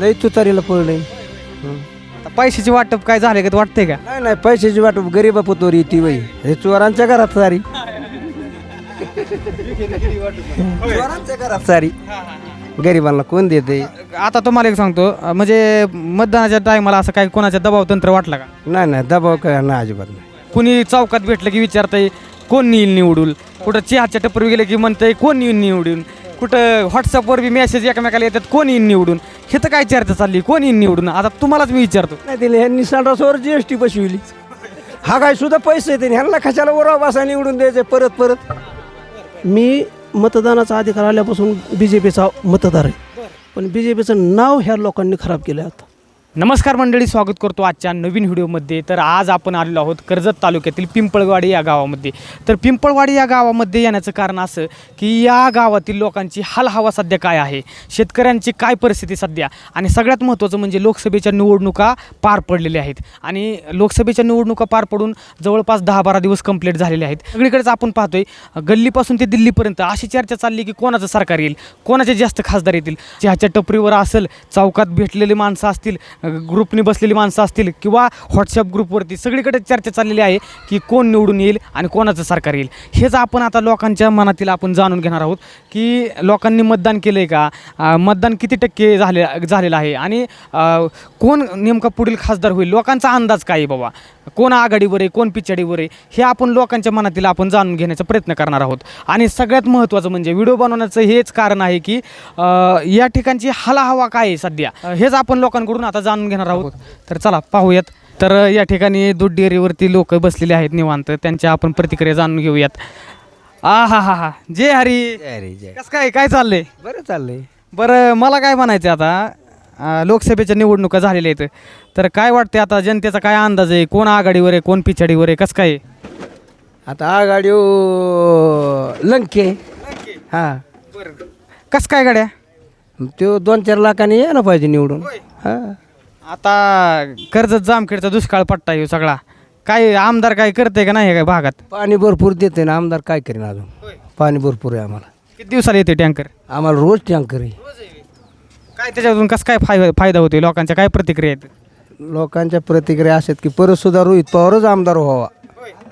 लई तुतारीला पडले आता पैशाची वाटप काय झाले का? वाटतंय का? नाही नाही पैशाची वाटप गरीबा पुतोरी ती वय हे चोरांच्या घरात सारी. चोरांच्या घरात सारी. गरिबांना कोण देते? आता तुम्हाला एक सांगतो अं, म्हणजे मतदानाच्या टायमाला असं काय कोणाचा दबाव तंत्र वाटला का? नाही नाही दबाव काय नाही अजिबात नाही. कुणी चौकात भेटलं की विचारतंय कोण येईल निवडून? कुठं चहाच्या टपरी गेले की म्हणतंय कोण येईल निवडून? कुठं व्हॉट्सअपवर बी मेसेज एकमेकाला येतात कोण येईन निवडून? हे तर काय चर्चा चालली? कोण येईन निवडून? आता तुम्हालाच मी विचारतो. नाही दिले ह्यांनी संडासवर जी एस टी बसविली. हा काय सुद्धा पैसे येते ह्यांना कशाला ओरा बसा निवडून द्यायचे परत परत? मी मतदानाचा अधिकार आल्यापासून बी जे पीचा मतदार आहे. पण बी जे पीचं नाव ह्या लोकांनी खराब केलं आहे आता. नमस्कार मंडळी स्वागत करतो आजच्या नवीन व्हिडिओमध्ये. तर आज आपण आलेलो आहोत कर्जत तालुक्यातील पिंपळवाडी या गावामध्ये. तर पिंपळवाडी या गावामध्ये येण्याचं कारण असं की या गावातील लोकांची हालहवा सध्या काय आहे? शेतकऱ्यांची काय परिस्थिती सध्या? आणि सगळ्यात महत्त्वाचं म्हणजे लोकसभेच्या निवडणुका पार पडलेल्या आहेत. आणि लोकसभेच्या निवडणुका पार पडून जवळपास दहा बारा दिवस कंप्लीट झालेले आहेत. सगळीकडेच आपण पाहतोय गल्लीपासून ते दिल्लीपर्यंत अशी चर्चा चालली की कोणाचं सरकार येईल? कोणाचे जास्त खासदार येतील? ज्याच्या टपरीवर असेल चौकात भेटलेले माणसं असतील ग्रुपने बसलेली माणसं असतील किंवा व्हॉट्सअप ग्रुपवरती सगळीकडे चर्चा चाललेली आहे की कोण निवडून येईल आणि कोणाचं सरकार येईल. हेच आपण आता लोकांच्या मनातील आपण जाणून घेणार आहोत की लोकांनी मतदान केलं आहे का मतदान किती टक्के झाले झालेलं आहे? आणि कोण नेमका पुढील खासदार होईल? लोकांचा अंदाज काय आहे बाबा? कोण आघाडीवर आहे? कोण पिछाडीवर आहे? हे आपण लोकांच्या मनातील आपण जाणून घेण्याचा प्रयत्न करणार आहोत. आणि सगळ्यात महत्त्वाचं म्हणजे व्हिडिओ बनवण्याचं हेच कारण आहे की या ठिकाणची हवा काय आहे सध्या? हेच आपण लोकांकडून आता जाणून घेणार आहोत. तर चला पाहूयात. तर या ठिकाणी दूध डेअरीवरती लोक बसलेले आहेत निवांत. त्यांच्या आपण प्रतिक्रिया जाणून घेऊयात. आ हा हा हा. जय हरी. जय कसं काय काय चाललंय? बरं चाललंय. बरं मला काय म्हणायचं आता अं, लोकसभेच्या निवडणुका झालेल्या आहेत. तर काय वाटते आता जनतेचा काय अंदाज आहे? कोण आघाडीवर आहे कोण पिछाडीवर आहे? कसं काय आहे? आता आघाडी लंके हां. कसं काय गाड्या? तो दोन चार लाखांनी यायला पाहिजे निवडून. हां. आता कर्जत जामखेडचा दुष्काळ पट्टा ह्यो सगळा. काय आमदार काय करते का नाही हे काय भागात? पाणी भरपूर देते ना आमदार काय करेन अजून? पाणी भरपूर आहे आम्हाला. किती दिवसाला येते टँकर? आम्हाला रोज टँकर आहे. काय त्याच्यातून कसं काय फायदा फायदा होतोय? लोकांच्या काय प्रतिक्रिया आहेत? लोकांच्या प्रतिक्रिया अशात की परत सुद्धा रोहित पवारच आमदार व्हावा.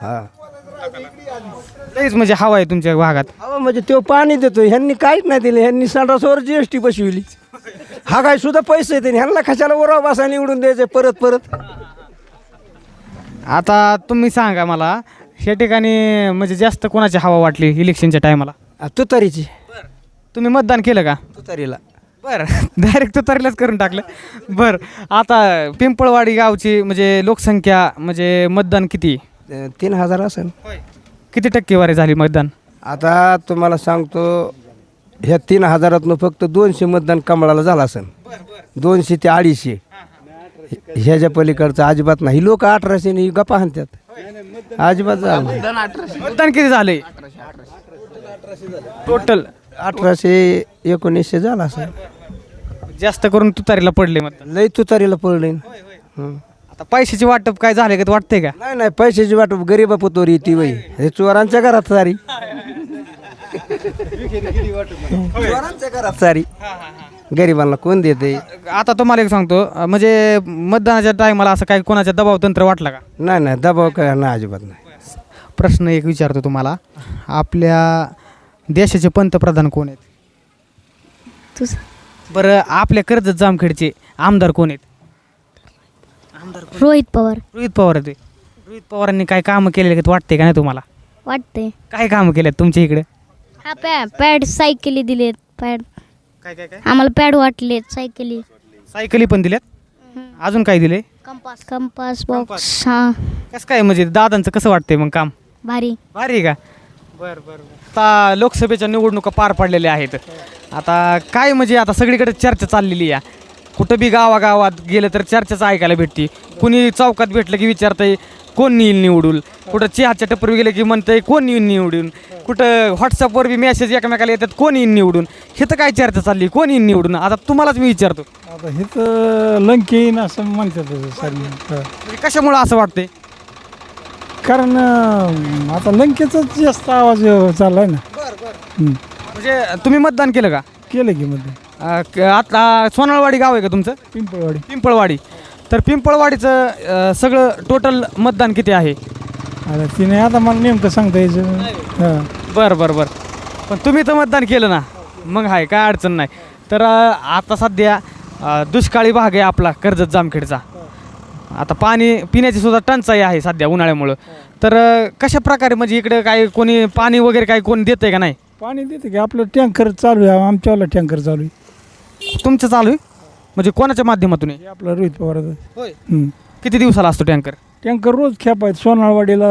हा. लईच म्हणजे हवा आहे तुमच्या भागात. अहो म्हणजे तो पाणी देतो ह्यांनी काहीच नाही दिले. ह्यांनी संडासवर जी एस टी बसविली. हा काय सुद्धा पैसे येते ह्यांना कशाला ओराव बसा निवडून द्यायचे? परत परत. आता तुम्ही सांगा मला ह्या ठिकाणी म्हणजे जास्त कोणाची हवा वाटली इलेक्शनच्या टायमाला? आ, तुतारीची. तुम्ही मतदान केलं का? तुतारीला. बरं. डायरेक्ट तुतारीलाच करून टाकलं. बरं. आता पिंपळवाडी गावची म्हणजे लोकसंख्या म्हणजे मतदान किती? अ, तीन हजार असेल. किती टक्केवारी झाली मतदान? आता तुम्हाला सांगतो ह्या तीन हजारातनं फक्त दोनशे मतदान कमळाला झालं असेल दोनशे ते अडीचशे. ह्याच्या पलीकडचं अजिबात नाही. लोक अठराशे नि गप्पा हाणतात अजिबात झालं. मतदान किती झाले टोटल अठराशे एकोणीसशे झालं असेल. जास्त करून तुतारीला पडले मतदान. लई तुतारीला पडले. आता पैशाची वाटप काय झाले का वाटतंय का? नाही नाही पैशाची वाटप गरीबा पुतोरी ती वय हे चोरांच्या घरात सारी. सारी. गरिबांना कोण देते? आता तुम्हाला एक सांगतो अं, म्हणजे मतदानाच्या टायमाला असं काय कोणाचा दबाव तंत्र वाटला का? नाही नाही दबाव काय नाही अजिबात नाही. प्रश्न एक विचारतो तुम्हाला. आपल्या देशाचे पंतप्रधान कोण आहेत? तुझ? बरं आपल्या कर्जत जामखेडचे आमदार कोण आहेत? रोहित पवार. रोहित पवार आहेत ते. रोहित पवारांनी काय कामं केलेले आहेत वाटते का नाही तुम्हाला? वाटते काय कामं केलेत तुमच्या इकडे? हा पॅ पॅड सायकली दिलेत पॅड. काय काय काय? आम्हाला पॅड वाटलेत सायकली. सायकली पण दिल्यात? अजून काय दिले कंपास. कंपास बॉक्स हा. कसं काय म्हणजे दादांचं कसं वाटतंय मग काम? भारी. भारी आहे का बरं बरं. आता लोकसभेच्या निवडणुका पार पडलेल्या आहेत. आता काय म्हणजे आता सगळीकडे चर्चा चाललेली आहे. कुठं बी गावागावात गेलं तर चर्चाच ऐकायला भेटते. कुणी चौकात भेटलं की विचारतंय कोण येईल निवडून? कुठं चहाच्या टपरी गेलं की म्हणतंय कोण येईल निवडून? कुठं व्हॉट्सअपवर बी मेसेज एकमेकाला येतात कोण येईल निवडून? हे तर काय चर्चा चालली? कोण येईल निवडून? आता तुम्हालाच मी विचारतो. आता हे तर लंकेन असं म्हणतात सारी म्हणजे कशामुळं असं वाटतंय? कारण अं, आता लंकेचाच जास्त आवाज चाललाय ना. हं. म्हणजे तुम्ही मतदान केलं का? केलं की मध्ये अ, क- आता सोनाळवाडी गाव आहे का तुमचं? पिंपळवाडी. पिंपळवाडी. तर पिंपळवाडीचं अ, सगळं टोटल मतदान किती आहे? आता तिने आता मला नेमकं सांगता यायचं. हां. बरं बरं बरं. पण तुम्ही तर मतदान केलं ना? मग आहे काय अडचण नाही. तर अ, आता सध्या अ, दुष्काळी भाग आहे आपला कर्जत जामखेडचा. आता पाणी पिण्याची सुद्धा टंचाई आहे सध्या उन्हाळ्यामुळं. तर अ, कशा प्रकारे म्हणजे इकडे काय कोणी पाणी वगैरे काय कोणी देतंय का नाही? पाणी देते की आपलं टँकर चालू आहे आमच्यावाला टँकर चालू आहे. तुमचं चालू आहे? म्हणजे कोणाच्या माध्यमातून? आहे हे आपलं रोहित पवाराचं हं. किती दिवसाला असतो टँकर? टँकर रोज खेप आहेत. सोनाळवाडीला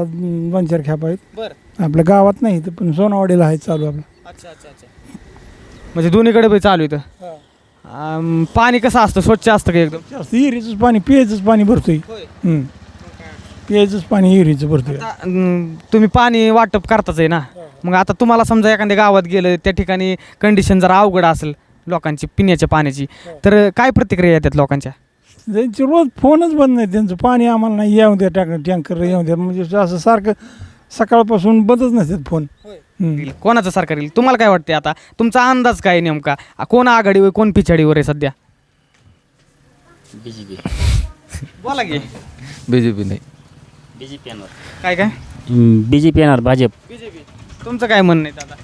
अं, दोन चार खेप आहेत. बरं. आपल्या गावात नाही तर पण सोनावाडीला आहे चालू आपलं. अच्छा अच्छा अच्छा. म्हणजे दोन्हीकडे बी चालू इथं? पाणी कसं असतं? स्वच्छ असतं का एकदम? जास्त विहिरीचंच पाणी पियाचंच पाणी भरतोय. पियाचंच पाणी विहिरीचं भरतोय. आता, अं, तुम्ही पाणी वाटप करताच आहे ना? मग आता तुम्हाला समजा एखाद्या गावात गेलं त्या ठिकाणी कंडिशन जरा अवघड असेल लोकांची पिण्याच्या पाण्याची. तर काय प्रतिक्रिया येतात लोकांच्या? त्यांचे रोज फोनच बंद नाही. त्यांचं पाणी आम्हाला नाही. येऊ द्या टाक टँकर येऊ द्या. म्हणजे असं सारखं सकाळपासून बंदच नसतात फोन. हं. कोणाचं सरकार येईल? तुम्हाला काय वाटते आता? तुमचा अंदाज काय नेमका? आ, कोण आघाडीवर कोण पिछाडीवर आहे सध्या? बी जे पी बोला की. बी जे पी नाही. बी जे पी येणार. काय काय? बी जे पी येणार भाजप. बीजेपी तुमचं काय म्हणणं आहे दादा?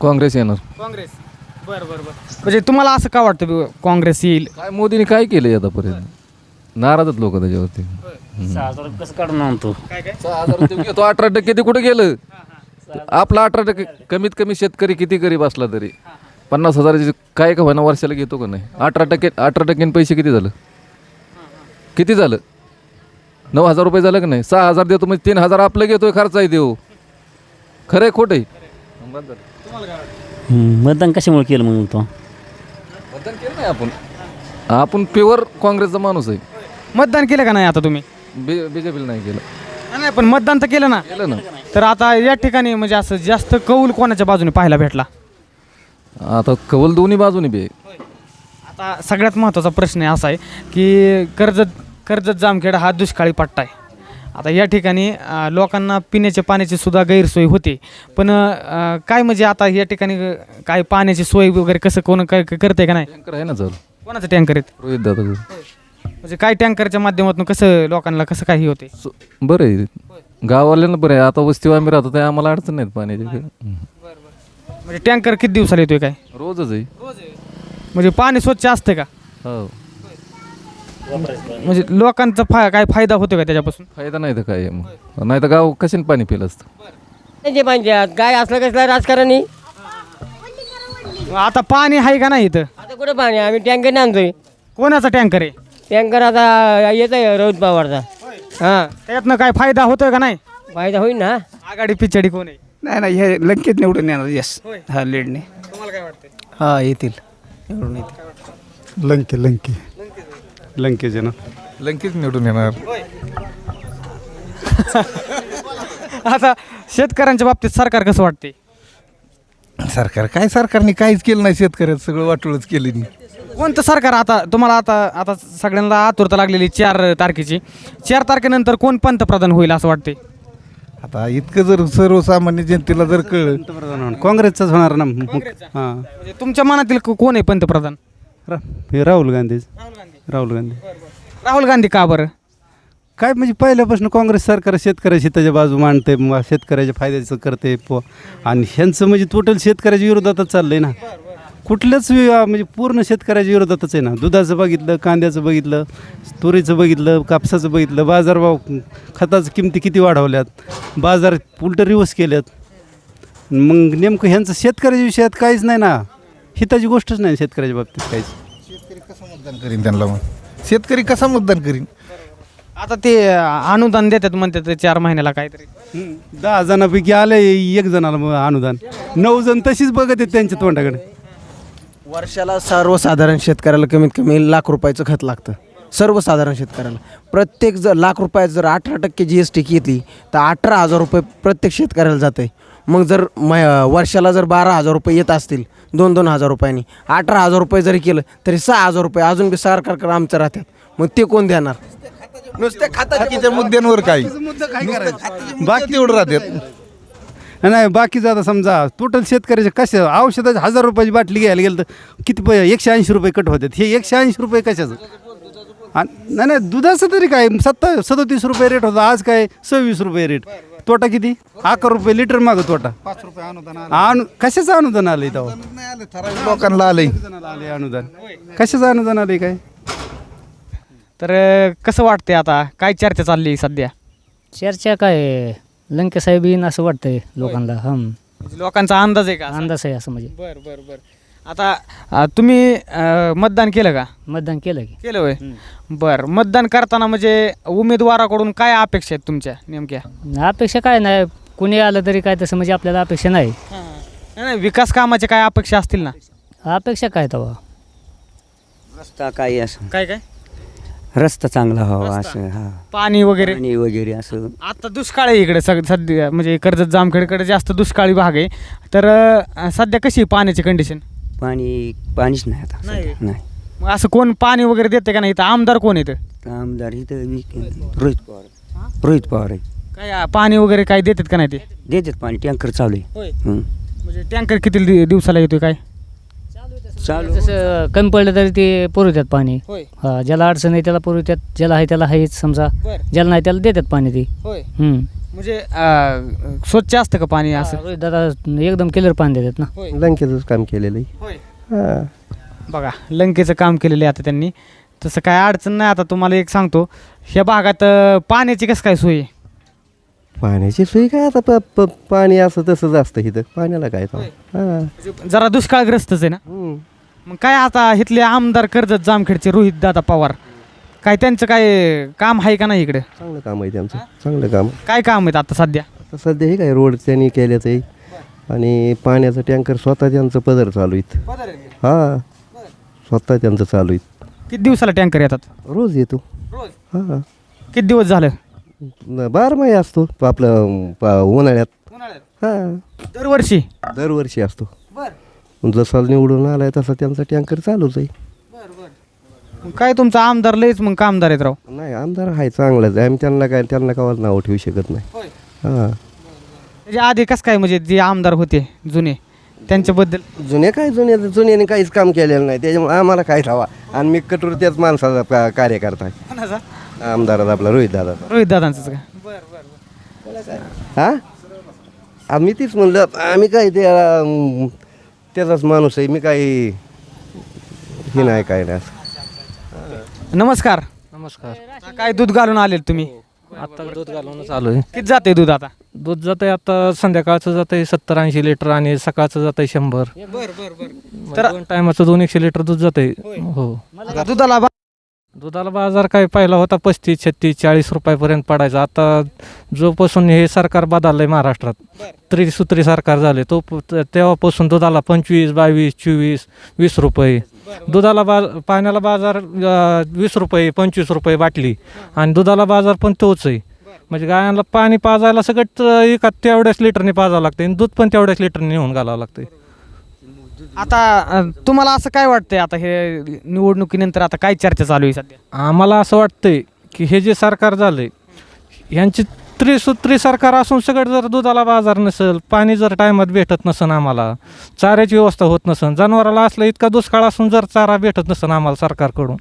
काँग्रेस येणार. काँग्रेस. बरं बरं बरं. म्हणजे तुम्हाला असं का वाटतं बी काँग्रेस येईल? काय मोदीने काय केलं आतापर्यंत? नाराजच लोक त्याच्यावरती. सहा हजार रुपये कसं काढून आणतो काय काय? सहा हजार रुपये घेतो अठरा टक्के ते कुठे गेलं? आपला अठरा टक्के कमीत कमी शेतकरी किती गरीब असला तरी. पन्नास हजाराची काय का होईना वर्षाला घेतो का नाही? अठरा टक्के अठरा टक्क्याने पैसे किती झालं? किती झालं? नऊ हजार रुपये झालं का नाही? सहा हजार देतो म्हणजे तीन हजार आपलं घेतोय खर्च आहे देऊ. खरं आहे खोटं आहे? मतदान कशामुळे केलं मग तो? मतदान केलं नाही आपण. आपण प्युअर काँग्रेसचा माणूस आहे. मतदान केलं का नाही आता तुम्ही? बी बी जे पीला नाही केलं. नाही, नाही पण मतदान तर केलं ना. केलं ना. तर आता या ठिकाणी म्हणजे असं जास्त कौल कोणाच्या बाजूने पाहायला भेटला? आता कवल दोन्ही बाजूने बी आहे. आता सगळ्यात महत्त्वाचा प्रश्न असा आहे की कर्जत कर्जत जामखेड हा दुष्काळी पट्टा आहे. आता या ठिकाणी अं, लोकांना पिण्याच्या पाण्याची सुद्धा गैरसोय होते. पण अं, काय म्हणजे आता या ठिकाणी काय पाण्याची सोय वगैरे कसं कोण काय करते का नाही? टँकर आहे ना चालू कोणाचं टँकर आहेत रोहित दादा म्हणजे काय टँकरच्या माध्यमातून कसं लोकांना कसं काही होते? बरं आहे. गाववाल्यांना बरं आहे. आता वस्तीवर आम्ही राहतो ते आम्हाला अडचण नाहीत पाण्याची. म्हणजे टँकर किती दिवसाला येतोय काय? रोजच आहे. म्हणजे पाणी स्वच्छ असतं का? हो. म्हणजे लोकांचा फा काय फायदा होतो का त्याच्यापासून? फायदा नाही तर काय मग? नाही तर गाव कशाने पाणी पिलं असतं? त्यांचे पंचायत काय असलं कसलं राजकारणी? आता पाणी आहे का नाही इथं? आता कुठं पाणी? आम्ही टँकर आणतोय. कोणाचा टँकर आहे? टँकर आता येत आहे रोहित पवारचा. हां. त्यातनं काय फायदा होतोय का नाही? फायदा होईल ना? आघाडी पिछाडी कोण आहे? नाही नाही हे लंकेत निवडून येणार यस हा लीडने. तुम्हाला काय वाटतं हा येतील. निवडून येतील. लंके लंके. लंकेचे ना लंकेच निवडून येणार. आता शेतकऱ्यांच्या बाबतीत सरकार कसं वाटते सरकार काय सरकारने काहीच केलं नाही शेतकऱ्याचं सगळं वाटोळच केली कोणतं सरकार आता तुम्हाला आता आता सगळ्यांना आतुरता लागलेली चार तारखेची. चार तारखेनंतर कोण पंतप्रधान होईल असं वाटते आता इतकं जर सर्वसामान्य जनतेला जर कळलं. काँग्रेसचाच होणार ना. हां. म्हणजे तुमच्या मनातील को- कोण आहे पंतप्रधान? हे राहुल गांधी. राहुल गांधी. राहुल गांधी का बरं? काय म्हणजे पहिल्यापासून काँग्रेस सरकार शेतकऱ्याच्या हिताच्या बाजू मांडते म- शेतकऱ्याच्या फायद्याचं करते प आणि ह्यांचं म्हणजे टोटल शेतकऱ्याच्या विरोधातच चाललंय ना. कुठल्याच वि- म्हणजे पूर्ण शेतकऱ्याच्या विरोधातच आहे ना. दुधाचं बघितलं कांद्याचं बघितलं तुरीचं बघितलं कापसाचं बघितलं बाजारभाव खताचं किमती किती वाढवल्यात बाजार उलट रिवर्स केल्यात. मग नेमकं ह्यांचं शेतकऱ्याच्या विषयात काहीच नाही ना. हिताची गोष्टच नाही शेतकऱ्याच्या बाबतीत काहीच. मतदान करीन त्यांना मग. शेतकरी कसा मतदान करीन? आता ते अनुदान देतात म्हणतात ते चार महिन्याला काहीतरी. दहा जणांपैकी आले एक जणाला मग अनुदान. नऊ जण तशीच बघत आहेत त्यांच्या तोंडाकडे. वर्षाला सर्वसाधारण शेतकऱ्याला कमीत कमी लाख रुपयाचं खत लागतं. सर्वसाधारण शेतकऱ्याला. प्रत्येक जर लाख रुपयात जर अठरा टक्के जी एस टी घेतली तर अठरा हजार रुपये प्रत्येक शेतकऱ्याला जातं आहे मग जर मै वर्षाला जर बारा हजार रुपये येत असतील दोन दोन हजार रुपयांनी अठरा हजार रुपये जरी केलं तरी सहा हजार रुपये अजून बी सरकारकडे आमचं राहतात. मग ते कोण देणार? नुसत्या बाकीच्या मुद्द्यांवर काही. बाकी तेवढं राहतात. नाही बाकीचं आता समजा टोटल शेतकऱ्याचे कसे औषधाचे हजार रुपयाची बाटली घ्यायला गेलं तर किती पै एकशे ऐंशी रुपये कट होतात. हे एकशे ऐंशी रुपये कशाचं? आणि नाही नाही दुधाचं तरी काय? सत्ता सदोतीस रुपये रेट होता. आज काय? सव्वीस रुपये रेट तोटा किती? अकरा रुपये लिटर मागं तोटा. पाच रुपये अनुदान अनु कशाचं अनुदान आलं तेव्हा लोकांना आलंय. आले अनुदान. कशाचं अनुदान आलंय काय? तर अ, कसं वाटतंय आता? काय चर्चा चालली सध्या? चर्चा काय? लंके साहेब येईन असं वाटतंय लोकांना. हम म्हणजे लोकांचा अंदाज आहे का? असा? अंदाज आहे असं म्हणजे. बर बर बर. आता अ, तुम्ही अ, मतदान केलं का? मतदान केलं की. केलं होय? बर मतदान करताना म्हणजे उमेदवाराकडून काय अपेक्षा आहेत तुमच्या नेमक्या? अपेक्षा काय नाही कुणी आलं तरी काय तसं म्हणजे आपल्याला अपेक्षा नाही. नाही नाही, विकास कामाचे काय अपेक्षा असतील ना? अपेक्षा काय तेव्हा रस्ता काही असं. काय काय? रस्ता चांगला व्हावा असं हा. पाणी वगैरे? पाणी वगैरे असं. आता दुष्काळ आहे इकडे सग सध्या म्हणजे कर्जत जामखेडकडे जास्त दुष्काळी भाग आहे. तर अ, सध्या कशी आहे पाण्याची कंडिशन पाणी पाणीच नाही आता नाही. सध्या. नाही. मग असं कोण पाणी वगैरे देते का नाही? इथं आमदार कोण येतं आमदार इथं रोहित पवार. रोहित पवार आहे. काय पाणी वगैरे काय देतात का नाही ते? देतात पाणी टँकर चालू आहे. हं. म्हणजे टँकर किती दि- दिवसाला येतोय काय? चालू. जसं कमी पडलं तरी ते पुरवतात पाणी. होय. हा ज्याला अडचण आहे त्याला पुरवतात ज्याला आहे त्याला आहेच समजा बर. ज्याला नाही त्याला देतात पाणी ते. होय. हम्म. म्हणजे अ, स्वच्छ असतं का पाणी असं? रोहित दादा एकदम क्लिअर पाणी देतात ना. होय. काम केलेलं होय. आहे हां. बघा लंकेचं काम केलेलं आहे आता त्यांनी. तसं काय अडचण नाही. आता तुम्हाला एक सांगतो. ह्या भागात अ, पाण्याची कसं काय सोय? आहे? पाण्याची सोय काय आता? प प पाणी असं तसंच असतं इथं. पाण्याला काय हां. म्हणजे जरा दुष्काळग्रस्तच आहे ना? हम्म. मग काय आता इथले आमदार कर्जत जामखेडचे रोहित दादा पवार? काय त्यांचं काय काम आहे का नाही इकडे? चांगलं काम आहे त्यांचं चांगलं काम. काय काम आहेत आता सध्या? आता सध्या हे काय रोड त्यांनी केल्याचं आहे आणि पाण्याचं टँकर स्वतः त्यांचं पदर चालू आहेत. हां. स्वतः त्यांचं चालू आहेत. किती दिवसाला टँकर येतात? रोज येतो. रोज? हां. किती दिवस झालं? न- बारा महिने असतो आपलं अं, प- उन्हाळ्यात? हां. दरवर्षी? दरवर्षी असतो. जसा निवडून आलाय तसा त्यांचा टँकर चालूच आहे. मग काय तुमचा आमदार लयच मग कामदार आहेत राव. नाही आमदार आहे चांगलाच आहे. आम्ही त्यांना काय त्यांना कावाच नाव ठेवू शकत नाही. हां. त्याच्या आधी कसं काय म्हणजे जे आमदार होते जुने त्यांच्याबद्दल? जुने काय जुने? जुन्याने काहीच काम केलेलं नाही. त्याच्यामुळे आम्हाला काय हवा? आणि मी कटोर त्याच माणसाचा का- कार्यकर्ता आहे. आमदारात आपला रोहित दादाचा रोहित दादांचंच का? हां? आम्ही तीच म्हणलं आम्ही काय ते अं, त्याचाच माणूस आहे मी काही हे नाही काय नाही असं. नमस्कार. नमस्कार. काय दूध घालून आले तुम्ही? आता दूध घालून चालू आहे किती जाते दूध आता? दूध जातंय आता संध्याकाळचं जातंय सत्तर ऐंशी लिटर आणि सकाळचं जातंय शंभर. बर बर बर. तर दोन टायमाचं दोन एकशे लिटर दूध जातंय. हो. दुधाला बा- दुधाला बाजार काय पहिला होता पस्तीस छत्तीस चाळीस रुपयापर्यंत पडायचा. आता जोपासून हे सरकार बदललंय महाराष्ट्रात. त्रिसूत्री सरकार झाले तो तेव्हापासून दुधाला पंचवीस बावीस चोवीस वीस रुपये. दुधाला बा पाण्याला बाजार वीस रुपये पंचवीस रुपये बाटली. आणि दुधाला बाजार पण तोच आहे. म्हणजे गायांना पाणी पाजायला सगळं एका तेवढ्याच लिटरने पाजावं लागते आणि दूध पण तेवढ्याच लिटरने नेऊन घालावं लागते आता अ, तुम्हाला असं काय वाटतंय आता हे निवडणुकीनंतर आता काय चर्चा चालू आहे सध्या? आम्हाला असं वाटतंय की हे जे सरकार झालंय यांची त्रिसूत्री सरकार असून सगळं जर दुधाला बाजार नसेल पाणी जर टायमात भेटत नसेल आम्हाला चाऱ्याची व्यवस्था होत नसेल जनावराला असलं इतका दुष्काळ असून जर चारा भेटत नसेल आम्हाला सरकारकडून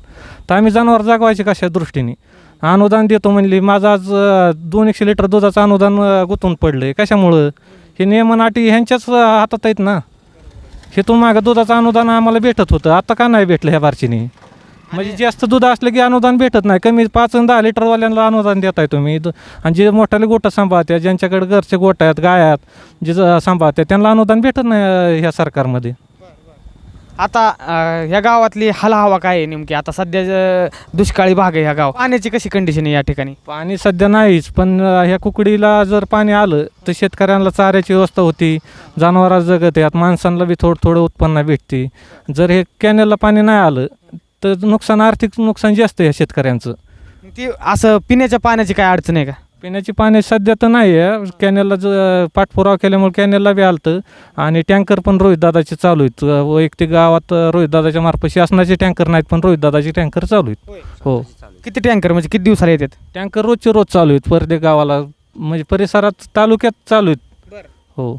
तर आम्ही जनावर जगवायचे कशा दृष्टीने? अनुदान देतो म्हणली माझं आज अं, दोन एकशे लिटर दुधाचं अनुदान अं, गुंतून पडलं आहे कशामुळं? हे नियमन अटी ह्यांच्याच अं, हातात आहेत ना. हे तो मागं दुधाचं अनुदान आम्हाला भेटत होतं. आता का नाही भेटलं ह्या बारचीने? म्हणजे जास्त दूध असलं की अनुदान भेटत नाही. कमी पाच आणि दहा लिटरवाल्यांना अनुदान देताय तुम्ही. आणि जे मोठाले गोटं सांभाळतात ज्यांच्याकडे घरचे गोट आहेत गाय आहेत जे सांभाळतात त्यांना अनुदान भेटत नाही ह्या सरकारमध्ये. आता अ, ह्या गावातली हवा काय आहे नेमकी? आता सध्या ज- दुष्काळी भाग आहे ह्या गाव पाण्याची कशी कंडिशन आहे या ठिकाणी? पाणी सध्या नाहीच पण अं, ह्या कुकडीला जर पाणी आलं तर शेतकऱ्यांना चाऱ्याची व्यवस्था होती जनावरा जगत यात माणसांना बी थोडं थोडं उत्पन्न भेटते. जर हे कॅनेलला पाणी नाही आलं तर नुकसान आर्थिक नुकसान जास्त आहे शेतकऱ्यांचं. ती असं पिण्याच्या पाण्याची काय अडचण आहे का? पिण्याची पाणी सध्या तर नाही आहे कॅनेलला ज पाठपुरावा केल्यामुळे कॅनेलला बी आलतं. आणि टँकर पण रोहितदादाचे चालू आहेत. वैयक्तिक गावात रोहितदादाच्या मार्फत शासनाचे टँकर नाहीत पण रोहितदादाचे टँकर चालू आहेत. हो. किती टँकर म्हणजे किती दिवसाला येतात? टँकर रोजचे रोज चालू आहेत. प्रत्येक गावाला म्हणजे परिसरात तालुक्यात चालू आहेत. हो.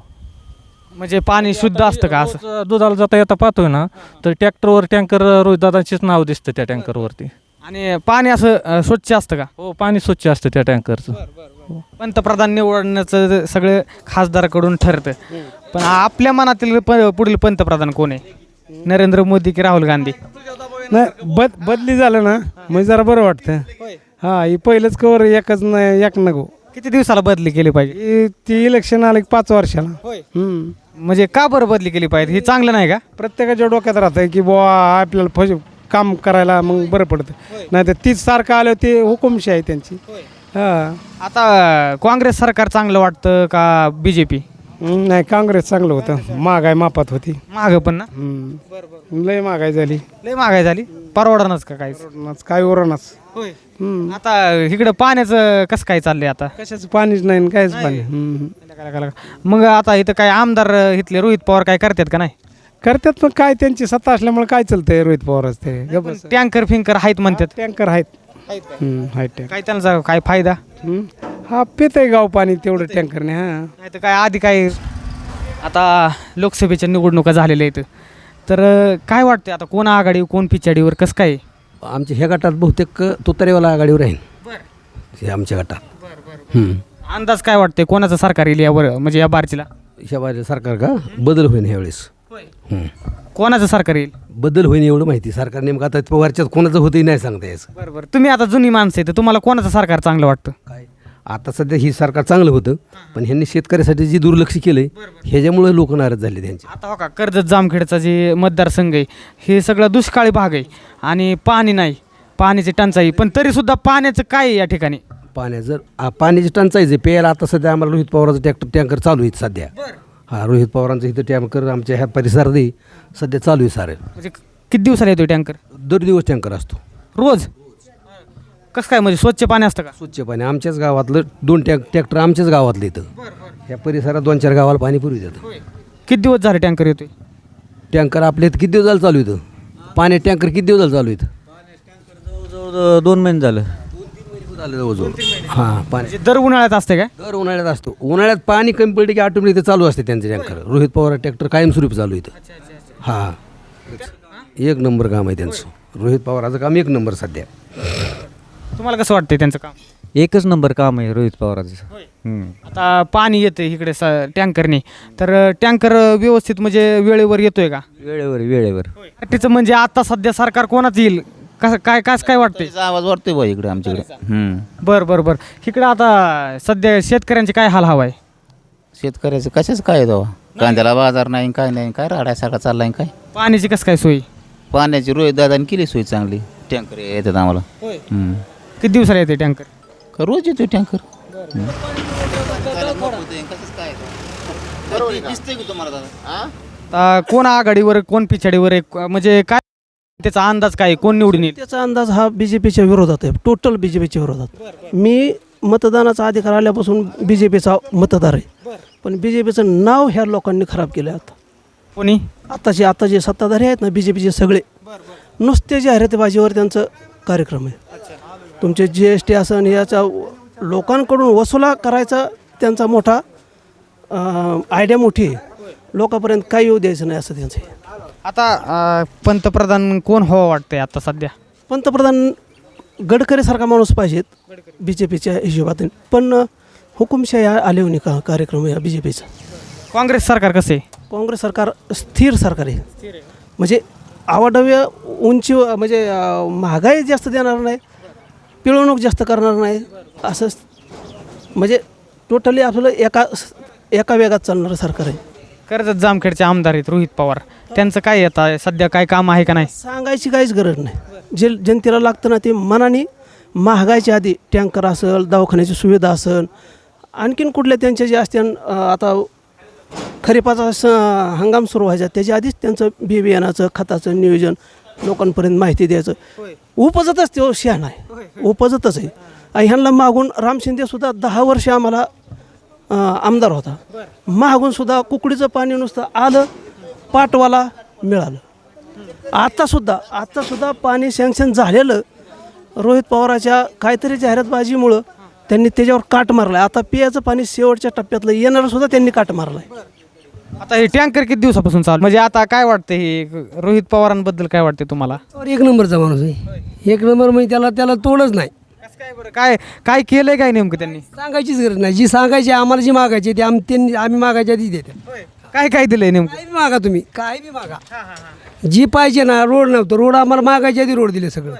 म्हणजे पाणी शुद्ध असतं का असं? दुधाला जाता येता पाहतोय ना. तर ट्रॅक्टरवर टँकर रोहितदादांचीच नाव दिसतं त्या टँकरवरती. आणि पाणी असं अ, स्वच्छ असतं का? हो पाणी स्वच्छ असतं त्या टँकरचं. पंतप्रधान निवडण्याचं सगळं खासदाराकडून ठरतं. पण आपल्या मनातील प पुढील पंतप्रधान कोण आहे? नरेंद्र मोदी की राहुल गांधी? नाही बद बदली झालं ना म्हणजे जरा बरं वाटतं. हा ही पहिलंच कवर एकच नाही एक नको. किती दिवसाला बदली केली पाहिजे? ही- ती इलेक्शन आलं की पाच वर्षाला. हम्म. म्हणजे का बरं बदली केली पाहिजे? हे चांगलं नाही का? प्रत्येकाच्या डोक्यात राहतंय की बुवा आपल्याला फज काम करायला मग बरं पडतं. नाही तर तीच सारखं आलं ते हुकुमशी आहे त्यांची. हा. आता काँग्रेस सरकार चांगलं वाटतं का बी जे पी नाही काँग्रेस चांगलं होतं. महागाई मापात होती. मागं पण ना? हम्म. लय महागाई झाली. लय महागाई झाली? परवडणारच का काय उरणच आता इकडं पाण्याचं कसं काय चाललंय आता? कशाचं पाणीच नाही आणि कायच पाणी. हम्म. मग आता इथं काय आमदार इथले रोहित पवार काय करतात का नाही? करतात पण काय त्यांची सत्ता असल्यामुळे काय चालतंय रोहित पवारच ते गप्प बस. टँकर फिंकर आहेत म्हणतात. टँकर आहेत. हम्म, आहेत टँकर काय त्यांचा काय फायदा? हम्म. हा पित आहे गाव पाणी तेवढं टँकरने हा. नाही तर काय आधी काय आता लोकसभेच्या निवडणुका झालेल्या आहेत. तर अं, काय वाटतं आता कोण आघाडी कोण पिछाडीवर कसं काय? आमच्या ह्या गटात बहुतेक तुतारेवाला आघाडीवर राहील हे आमच्या गटात. हम्म. अंदाज काय वाटते कोणाचं सरकार येईल यावर म्हणजे या बारचीला? ह्या बाजूला सरकार का? बदल होईन ह्यावेळेस. कोणाचं सरकार येईल? बदल होईन एवढं माहिती. सरकार नेमकं आता पवारच्यात कोणाचं होतंही नाही सांगता यायचं बरं बरं तुम्ही आता जुनी माणसं आहे तर तुम्हाला कोणाचं सरकार चांगलं वाटतं? काय? आता सध्या ही सरकार चांगलं होतं पण ह्यांनी शेतकऱ्यासाठी जी दुर्लक्ष केलंय ह्याच्यामुळे लोक नाराज झाले त्यांचे. आता हो का कर्जत जामखेडचा जे मतदारसंघ आहे हे सगळं दुष्काळी भाग आहे आणि पाणी नाही पाण्याची टंचाई. पण तरीसुद्धा पाण्याचं काय आहे या ठिकाणी? पाण्या जर आ, पाण्याची टंचाईच आहे प्यायला आता सध्या आम्हाला रोहित पवाराचं ट्रॅक्टर टँकर चालू आहेत सध्या. हा रोहित पवारांचं इथं टँकर आमच्या ह्या परिसरात. सध्या चालू आहे सारं. म्हणजे किती दिवसाला येतो टँकर? दर दिवस टँकर असतो. रोज? कसं काय म्हणजे स्वच्छ पाणी असतं का? स्वच्छ पाणी. आमच्याच गावातलं दोन टँक ट्रॅक्टर आमच्याच गावातलं इथं. ह्या परिसरात दोन चार गावाला पाणी पुरवी देतं किती दिवस झाले टँकर येतोय? टँकर आपल्या इथं किती दिवस झालं चालू इथं? पाणी टँकर किती दिवस झालं चालू इथं? जवळजवळ दोन महिने झालं. हां पाणी. म्हणजे दर उन्हाळ्यात असते काय दर उन्हाळ्यात असतो. उन्हाळ्यात पाणी कमी पडले की ऑटोमॅटिक चालू असते त्यांचे टँकर. रोहित पवार ट्रॅक्टर कायमस्वरूपी चालू इथं. हां. एक नंबर काम आहे त्यांचं. रोहित पवाराचं काम एक नंबर सध्या. तुम्हाला कसं वाटतंय त्यांचं काम? एकच नंबर काम आहे रोहित पवाराचं. हम्म. आता पाणी येतं इकडे स टँकरने. तर टँकर व्यवस्थित म्हणजे वेळेवर येतोय का? वेळेवर वेळेवर. तिचं म्हणजे आता सध्या सरकार कोणाच येईल? कसं काय काय काय वाटतंय? आवाज वाटतोय बा इकडे आमच्याकडे. हम्म. बरं बरं बरं. इकडं आता सध्या शेतकऱ्यांचे काय हाल हवा आहे शेतकऱ्याचं कशाच काय आहे तेव्हा? कांद्याला बाजार नाही काय नाही काय राडायसारखा चाललाय काय? पाण्याची कसं काय सोयी? पाण्याची रोहित दादाने केली सोय चांगली. टँकर येतात आम्हाला. हम्म. किती दिवसाला येते टँकर? का रोज येतो टँकर? कोण आघाडीवर कोण पिछाडीवर आहे? म्हणजे काय त्याचा अंदाज काय? कोण निवडून येईल? त्याचा अंदाज हा बी जे पीच्या विरोधात आहे. टोटल बी जे पीच्या विरोधात. मी मतदानाचा अधिकार आल्यापासून बी जे पीचा मतदार आहे. पण बी जे पीचं नाव ह्या लोकांनी खराब केलं आता. कोणी? आताचे आता जे सत्ताधारी आहेत ना बी जे पीचे सगळे नुसते जाहिरातीबाजीवर त्यांचं कार्यक्रम आहे. तुमचे जी एस टी असन याचा लोकांकडून वसुला करायचा त्यांचा मोठा आयडिया मोठी आहे. लोकांपर्यंत काही येऊ द्यायचं नाही असं त्यांचं. आता अं, पंतप्रधान कोण व्हावं वाटतंय आता सध्या? पंतप्रधान गडकरीसारखा माणूस पाहिजेत बी जे पीच्या हिशोबातून. पण हुकुमशाही आले होणे का कार्यक्रम या बी जे पीचा काँग्रेस सरकार कसं? आहे काँग्रेस सरकार स्थिर सरकार आहे. म्हणजे आवाडव्य उंची म्हणजे अं, महागाई जास्त देणार नाही पिळवणूक जास्त करणार नाही असं म्हणजे टोटली आपलं एका एका वेगात चालणारं सरकार आहे. कर्जत जामखेडचे आमदार आहेत रोहित पवार. त्यांचं काय येतं सध्या काय काम आहे का नाही? सांगायची काहीच गरज नाही. जे जनतेला लागतं ना ते मनाने महागाईच्या आधी टँकर असेल दवाखान्याची सुविधा असेल आणखीन कुठल्या त्यांच्या जे असते आता खरीपाचा स हंगाम सुरू व्हायचा त्याच्या आधीच त्यांचं बी बियाणाचं खताचं नियोजन लोकांपर्यंत माहिती द्यायचं. उपजतच तो शहाणा आहे. उपजतच आहे. ह्यांना मागून राम शिंदेसुद्धा दहा वर्ष आम्हाला आमदार होता. मागून सुद्धा कुकडीचं पाणी नुसतं आलं पाटवाला मिळालं. आत्तासुद्धा आत्तासुद्धा पाणी सँक्शन झालेलं रोहित पवाराच्या काहीतरी जाहिरातबाजीमुळं त्यांनी त्याच्यावर काट मारला आता पियाचं पाणी शेवटच्या टप्प्यातलं येणारं सुद्धा त्यांनी काट मारला आता हे टँकर किती दिवसापासून चालू म्हणजे आता काय वाटतं हे? रोहित पवारांबद्दल काय वाटते तुम्हाला? एक नंबरचा माणूस आहे. एक नंबर म्हणजे त्याला त्याला तोडच नाही. काय बरं? काय काय केलंय काय नेमकं त्यांनी? सांगायचीच गरज नाही. जी सांगायची आम्हाला जी मागायची ते आम त्यांनी आम्ही मागायच्या ती देते. काय काय दिलंय नेमकं? बी मागा तुम्ही. काय बी मागा. जी पाहिजे ना रोड नव्हतं. रोड आम्हाला मागायच्या आधी रोड दिले सगळं.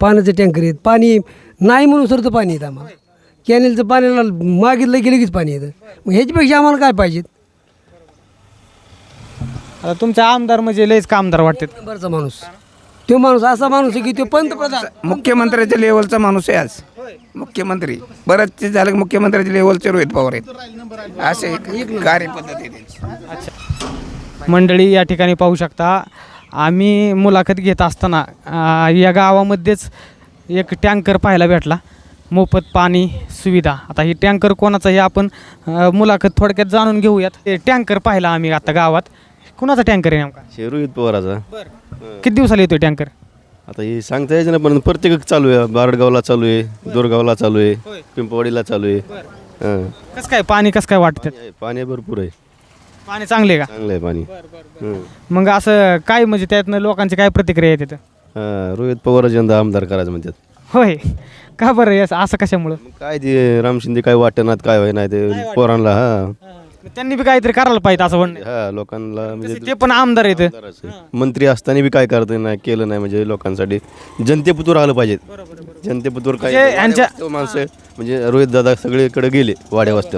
पाण्याचे टँकर आहेत. पाणी नाही म्हणून सर तर पाणी येतं आम्हाला. कॅनेलचं पाण्याला मागितलं की लगेच पाणी येतं. मग ह्याच्यापेक्षा आम्हाला काय पाहिजे? आता तुमचे आमदार म्हणजे लयच कामदार वाटतात. नंबरचा माणूस. तो माणूस असा माणूस आहे की तो पंतप्रधान. मुख्यमंत्र्याच्या लेवलचा माणूस आहे आज. मुख्यमंत्री. बरेचसे झाले की मुख्यमंत्र्याच्या लेवलचे रोहित पवार आहेत असे एक कार्यपद्धती आहे त्यांची मंडळी या ठिकाणी पाहू शकता आम्ही मुलाखत घेत असताना अं, या गावामध्येच एक टँकर पाहायला भेटला. मोफत पाणी सुविधा. आता ही टँकर कोणाचा हे आपण अं, मुलाखत थोडक्यात जाणून घेऊयात. ते टँकर पाहिला आम्ही आता गावात. कुणाचा टँकर आहे नेमका? हे रोहित पवाराचा किती दिवसाला येतोय टँकर? आता हे सांगता यायचं ना पण प्रत्येक चालू आहे. बारडगावला चालू आहे दोरगावला चालू आहे पिंपवाडीला चालू आहे. हां. कसं काय पाणी कसं काय वाटतं? पाणी भरपूर आहे. पाणी चांगले आहे चांगलं आहे पाणी. हं. का मग असं काय म्हणजे त्यातनं लोकांची काय प्रतिक्रिया आहे तिथं? हां रोहित पवार यंदा आमदार करायचं म्हणतात. होय. का बरं हे असं असं कशामुळं? काय ते राम शिंदे काय वाटणार काय व्हाय नाही ते पोरांना हा. त्यांनी बी काहीतरी करायला पाहिजे असं म्हणणं हा लोकांना म्हणजे ते पण आमदार आहेत. आमदारच. मंत्री असताना बी काय करत नाही केलं नाही म्हणजे लोकांसाठी. जनतेपुतूर आलं पाहिजे जनतेपुतूर काय म्हणजे यांच्या- वस्त्यावर माणसं म्हणजे रोहित दादा सगळीकडे गेले वाड्या वस्त्यावर